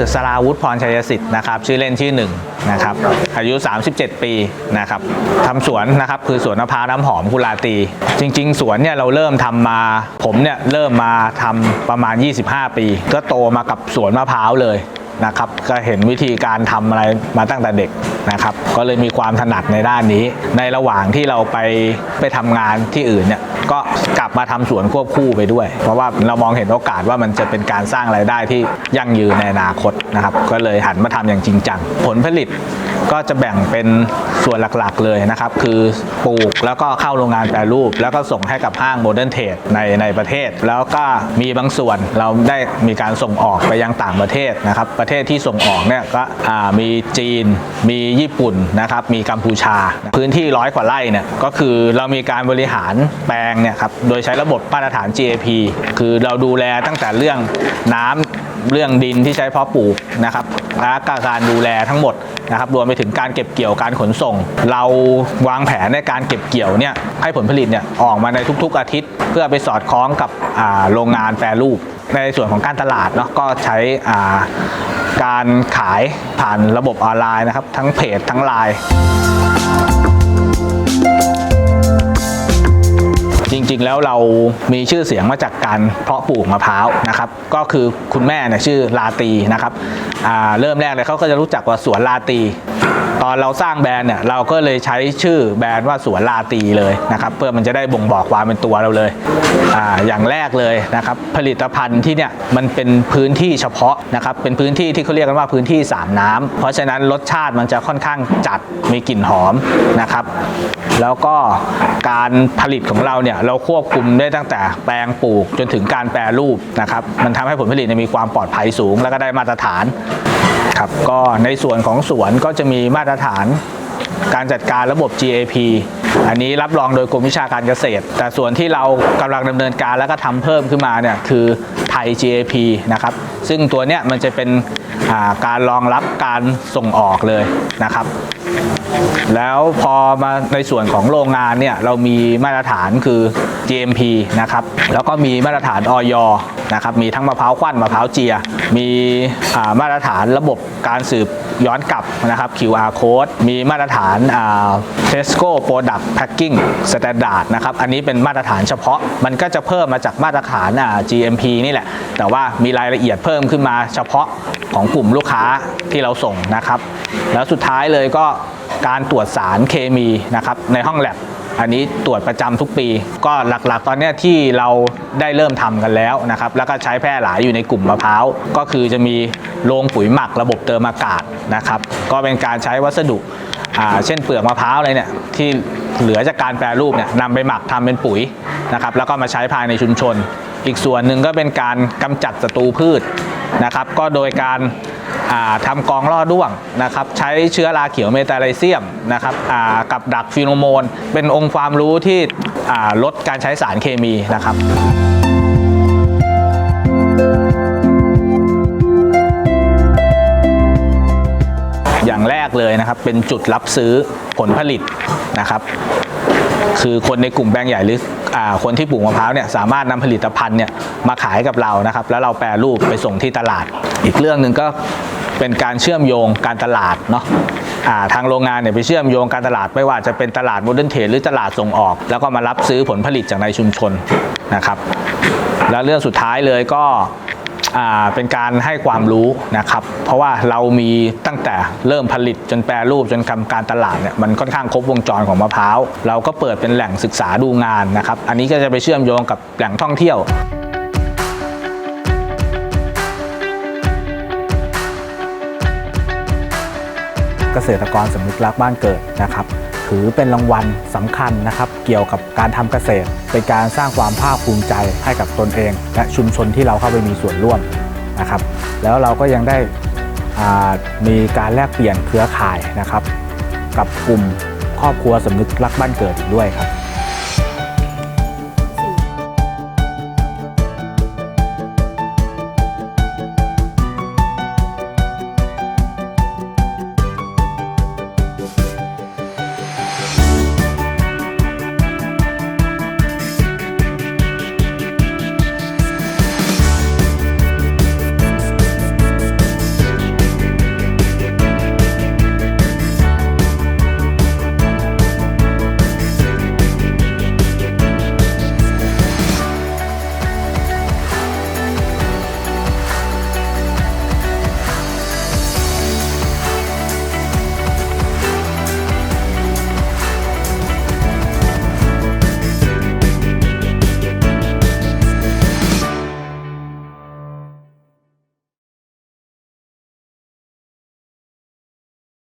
ือสราวุฒิพรชัยสิทธิ์นะครับชื่อเล่นชื่อหนึ่งนะครับอายุ 37 ปีนะครับทำสวนนะครับคือสวนมะพร้าวน้ำหอมกุลาตี จริง ๆ สวนเนี่ยเราเริ่มทำมา ผมเนี่ยเริ่มมาทำประมาณ 25 ปี ก็โตมากับสวนมะพร้าวเลยนะครับก็เห็นวิธีการทำอะไรมาตั้งแต่เด็กนะครับ ก็เลยมีความถนัดในด้านนี้ ในระหว่างที่เราไปไปทำงานที่อื่นเนี่ย ก็กลับมาทำสวนควบคู่ไปด้วย เพราะว่าเรามองเห็นโอกาสว่ามันจะเป็นการสร้างรายได้ที่ยั่งยืนในอนาคตนะครับ ก็เลยหันมาทำอย่างจริงจังผลผลิตก็จะแบ่งเป็นส่วนหลักๆเลยนะครับ คือปลูกแล้วก็เข้าโรงงานแปรรูป แล้วก็ส่งให้กับห้างโมเดิร์นเทรดในในประเทศ แล้วก็มีบางส่วนเราได้มีการส่งออกไปยังต่างประเทศนะครับ ประเทศที่ส่งออกเนี่ยก็มีจีน มีญี่ปุ่นนะครับ มีกัมพูชา พื้นที่ร้อยกว่าไร่เนี่ยก็คือเรามีการบริหารแปลงเนี่ยครับ โดยใช้ระบบมาตรฐาน GAP คือเราดูแลตั้งแต่เรื่องน้ำเรื่องดินที่ใช้เพาะปลูกนะครับและก็การดูแลทั้งหมดนะครับรวมไปถึงการเก็บเกี่ยวการขนส่ง เราวางแผนในการเก็บเกี่ยวเนี่ยให้ผลผลิตเนี่ยออกมาในทุกๆอาทิตย์ เพื่อไปสอดคล้องกับโรงงานแปรรูป ในส่วนของการตลาดเนาะก็ใช้การขายผ่านระบบออนไลน์นะครับ ทั้งเพจทั้งไลน์ แล้วเรามีชื่อเสียงมาจากการเพาะปลูกมะพร้าวนะครับ ก็คือคุณแม่เนี่ยชื่อลาตีนะครับอ่าเริ่มแรกเลยเขาก็จะรู้จักว่าสวนลาตี ตอนเราสร้างแบรนด์เนี่ยเราก็เลยใช้ชื่อแบรนด์ว่าสวนลาตีเลยนะครับเพื่อมันจะได้บ่งบอกความเป็นตัวเราเลยอาอย่างแรกเลยนะครับผลิตภัณฑ์ที่เนี่ยมันเป็นพื้นที่เฉพาะนะครับเป็นพื้นที่ที่เขาเรียกกันว่าพื้นที่สามน้ำเพราะฉะนั้นรสชาติมันจะค่อนข้างจัดมีกลิ่นหอมนะครับแล้วก็การผลิตของเราเนี่ยเราควบคุมได้ตั้งแต่แปลงปลูกจนถึงการแปรรูปนะครับมันทำให้ผลผลิตมีความปลอดภัยสูง แล้วก็ได้มาตรฐานครับก็ในส่วนของสวนก็จะมีมาตรตรฐานการจัดการระบบ GAP อันนี้รับรองโดยกรมวิชาการเกษตร แต่ส่วนที่เรากำลังดำเนินการแล้วก็ทำเพิ่มขึ้นมาเนี่ยคือไทย GAP นะครับ ซึ่งตัวเนี้ยมันจะเป็นาการรองรับการส่งออกเลยนะครับ แล้วพอมาในส่วนของโรงงานเนี่ยเรามีมาตรฐานคือ GMP นะครับ แล้วก็มีมาตรฐานออย นะครับมีทั้งมะพร้าวควันมะพร้าวเจีย มีมาตรฐานระบบการสืบย้อนกลับนะครับ QR code มีมาตรฐาน Tesco Product Packing Standard นะครับอันนี้เป็นมาตรฐานเฉพาะมันก็จะเพิ่มมาจากมาตรฐาน GMP นี่แหละ แต่ว่ามีรายละเอียดเพิ่มขึ้นมาเฉพาะของกลุ่มลูกค้าที่เราส่งนะครับ แล้วสุดท้ายเลยก็การตรวจสารเคมีนะครับในห้องแลบ อันนี้ตรวจประจำทุกปี ก็หลักๆ ตอนนี้ที่เราได้เริ่มทำกันแล้วนะครับแล้วก็ใช้แพร่หลายอยู่ในกลุ่มมะพร้าวก็คือจะมีโรงปุ๋ยหมักระบบเติมอากาศนะครับก็เป็นการใช้วัสดุเช่นเปลือกมะพร้าวอะไรเนี่ยที่เหลือจากการแปรรูปเนี่ยนำไปหมักทำเป็นปุ๋ยนะครับแล้วก็มาใช้ภายในชุมชน อีกส่วนหนึ่งก็เป็นการกำจัดศัตรูพืชนะครับก็โดยการ ทำกองล่อด้วงนะครับใช้เชื้อราเขียวเมตาไลเซียมนะครับกับดักฟีโรโมน เป็นองค์ความรู้ที่ลดการใช้สารเคมีนะครับอย่างแรกเลยนะครับเป็นจุดรับซื้อผลผลิตนะครับคือคนในกลุ่มแบงค์ใหญ่หรืออคนที่ปลูกมะพร้าวเนี่ยสามารถนำผลิตภัณฑ์เนี่ยมาขายกับเรานะครับ แล้วเราแปรรูปไปส่งที่ตลาด อีกเรื่องหนึ่งก็ เป็นการเชื่อมโยงการตลาดเนาะทางโรงงานเนี่ยไปเชื่อมโยงการตลาดไม่ว่าจะเป็นตลาดโมเดิร์นเทรดหรือตลาดส่งออก แล้วก็มารับซื้อผลผลิตจากในชุมชนนะครับ แล้วเรื่องสุดท้ายเลยก็เป็นการให้ความรู้นะครับ เพราะว่าเรามีตั้งแต่เริ่มผลิตจนแปรรูปจนทำการตลาดเนี่ยมันค่อนข้างครบวงจรของมะพร้าว เราก็เปิดเป็นแหล่งศึกษาดูงานนะครับ อันนี้ก็จะไปเชื่อมโยงกับแหล่งท่องเที่ยว เกษตรกรสำนึกรักบ้านเกิดนะครับ ถือเป็นรางวัลสำคัญนะครับ เกี่ยวกับการทำเกษตร เป็นการสร้างความภาคภูมิใจให้กับตนเอง และชุมชนที่เราเข้าไปมีส่วนร่วมนะครับ แล้วเราก็ยังได้มีการแลกเปลี่ยนเครือข่ายนะครับ กับกลุ่มครอบครัวสำนึกรักบ้านเกิดอีกด้วยครับ